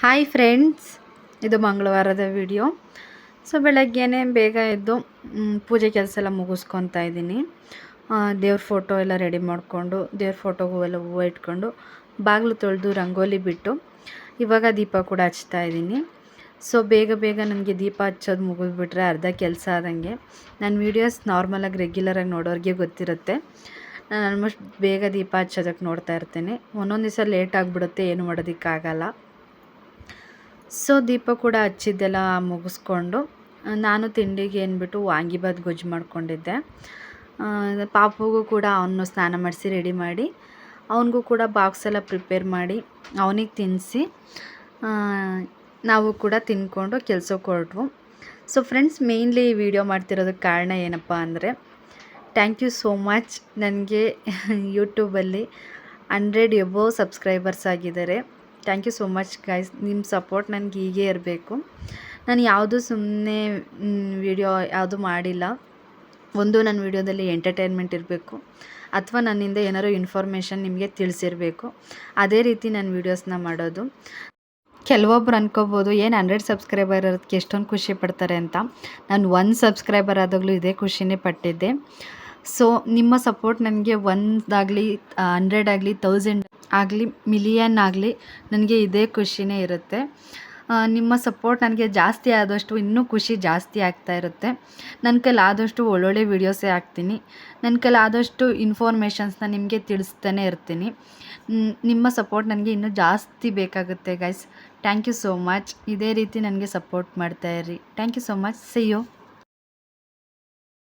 Hi friends ಇದು ಮಂಗಳವಾರದ video so ಬೆಳಗ್ಗೆನೇ ಬೇಗ ಎದ್ದು ಪೂಜೆ ಕೆಲಸ ಎಲ್ಲ ಮುಗಿಸ್ಕೊತಾ ಇದ್ದೀನಿ. ದೇವ್ರ ಫೋಟೋ ಎಲ್ಲ ರೆಡಿ ಮಾಡಿಕೊಂಡು, ದೇವ್ರ ಫೋಟೋಗೂ ಎಲ್ಲ ಹೂವು ಇಟ್ಕೊಂಡು, ಬಾಗಿಲು ತೊಳೆದು ರಂಗೋಲಿ ಬಿಟ್ಟು, ಇವಾಗ ದೀಪ ಕೂಡ ಹಚ್ತಾ ಇದ್ದೀನಿ. ಸೊ ಬೇಗ ಬೇಗ ನನಗೆ ದೀಪ ಹಚ್ಚೋದು ಮುಗಿದ್ಬಿಟ್ರೆ ಅರ್ಧ ಕೆಲಸ ಆದಂಗೆ. ನನ್ನ ವೀಡಿಯೋಸ್ ನಾರ್ಮಲಾಗಿ ರೆಗ್ಯುಲರಾಗಿ ನೋಡೋರಿಗೆ ಗೊತ್ತಿರುತ್ತೆ. ನಾನು ಆಲ್ಮೋಸ್ಟ್ ಬೇಗ ದೀಪ ಹಚ್ಚೋದಕ್ಕೆ ನೋಡ್ತಾ ಇರ್ತೇನೆ. ಒಂದೊಂದು ದಿವಸ ಲೇಟ್ ಆಗಿಬಿಡುತ್ತೆ, ಏನು ಮಾಡೋದಕ್ಕಾಗಲ್ಲ. ಸೊ ದೀಪ ಕೂಡ ಹಚ್ಚಿದ್ದೆಲ್ಲ ಮುಗಿಸ್ಕೊಂಡು ನಾನು ತಿಂಡಿಗೆ ಏನ್ಬಿಟ್ಟು ವಾಂಗಿಬಾತ್ ಗೊಜ್ಜು ಮಾಡ್ಕೊಂಡಿದ್ದೆ. ಪಾಪುಗೂ ಕೂಡ ಅವನು ಸ್ನಾನ ಮಾಡಿಸಿ ರೆಡಿ ಮಾಡಿ, ಅವನಿಗೂ ಕೂಡ ಬಾಕ್ಸ್ ಎಲ್ಲ ಪ್ರಿಪೇರ್ ಮಾಡಿ ಅವನಿಗೆ ತಿನ್ನಿಸಿ ನಾವು ಕೂಡ ತಿನ್ಕೊಂಡು ಕೆಲಸಕ್ಕೆ ಹೊರಟ್ವು. ಸೊ ಫ್ರೆಂಡ್ಸ್ ಮೇಯ್ನ್ಲಿ ಈ ವಿಡಿಯೋ ಮಾಡ್ತಿರೋದಕ್ಕೆ ಕಾರಣ ಏನಪ್ಪ ಅಂದರೆ ಥ್ಯಾಂಕ್ ಯು ಸೋ ಮಚ್ ನನಗೆ ಯೂಟ್ಯೂಬಲ್ಲಿ ಹಂಡ್ರೆಡ್ ಎಬೋ ಸಬ್ಸ್ಕ್ರೈಬರ್ಸ್ ಆಗಿದ್ದಾರೆ. Thank you so much guys ನಿಮ್ಮ ಸಪೋರ್ಟ್ ನನಗೆ ಹೀಗೆ ಇರಬೇಕು. ನಾನು ಯಾವುದು ಸುಮ್ಮನೆ ವಿಡಿಯೋ ಯಾವುದು ಮಾಡಿಲ್ಲ. ಒಂದು ನನ್ನ ವಿಡಿಯೋದಲ್ಲಿ ಎಂಟರ್ಟೈನ್ಮೆಂಟ್ ಇರಬೇಕು. ಅಥವಾ ನನ್ನಿಂದ ಏನಾದ್ರು ಇನ್ಫಾರ್ಮೇಷನ್ ನಿಮಗೆ ತಿಳಿಸಿರಬೇಕು. ಅದೇ ರೀತಿ ನಾನು ವೀಡಿಯೋಸ್ನ ಮಾಡೋದು. ಕೆಲವೊಬ್ರು ಅನ್ಕೋಬೋದು, ಏನು ಹಂಡ್ರೆಡ್ ಸಬ್ಸ್ಕ್ರೈಬರ್ ಇರೋದಕ್ಕೆ ಎಷ್ಟೊಂದು ಖುಷಿ ಪಡ್ತಾರೆ ಅಂತ. ನಾನು ಒಂದು ಸಬ್ಸ್ಕ್ರೈಬರ್ ಆದಾಗಲೂ ಇದೇ ಖುಷಿನೇ ಪಟ್ಟಿದ್ದೆ. ಸೊ ನಿಮ್ಮ ಸಪೋರ್ಟ್ ನನಗೆ ಒಂದಾಗಲಿ ಹಂಡ್ರೆಡ್ ಆಗಲಿ ತೌಸಂಡ್ ಆಗಲಿ ಮಿಲಿಯನ್ ಆಗಲಿ ನನಗೆ ಇದೇ ಖುಷಿನೇ ಇರುತ್ತೆ. ನಿಮ್ಮ ಸಪೋರ್ಟ್ ನನಗೆ ಜಾಸ್ತಿ ಆದಷ್ಟು ಇನ್ನೂ ಖುಷಿ ಜಾಸ್ತಿ ಆಗ್ತಾ ಇರುತ್ತೆ. ನನ್ನ ಕೈಲಿ ಆದಷ್ಟು ಒಳ್ಳೊಳ್ಳೆ ವೀಡಿಯೋಸೇ ಹಾಕ್ತೀನಿ. ನನ್ನ ಕೈಲಿ ಆದಷ್ಟು ಇನ್ಫಾರ್ಮೇಷನ್ಸ್ನ ನಿಮಗೆ ತಿಳಿಸ್ತಾನೆ ಇರ್ತೀನಿ. ನಿಮ್ಮ ಸಪೋರ್ಟ್ ನನಗೆ ಇನ್ನೂ ಜಾಸ್ತಿ ಬೇಕಾಗುತ್ತೆ guys thank you so much ಇದೇ ರೀತಿ ನನಗೆ ಸಪೋರ್ಟ್ ಮಾಡ್ತಾ ಇರಿ thank you so much see you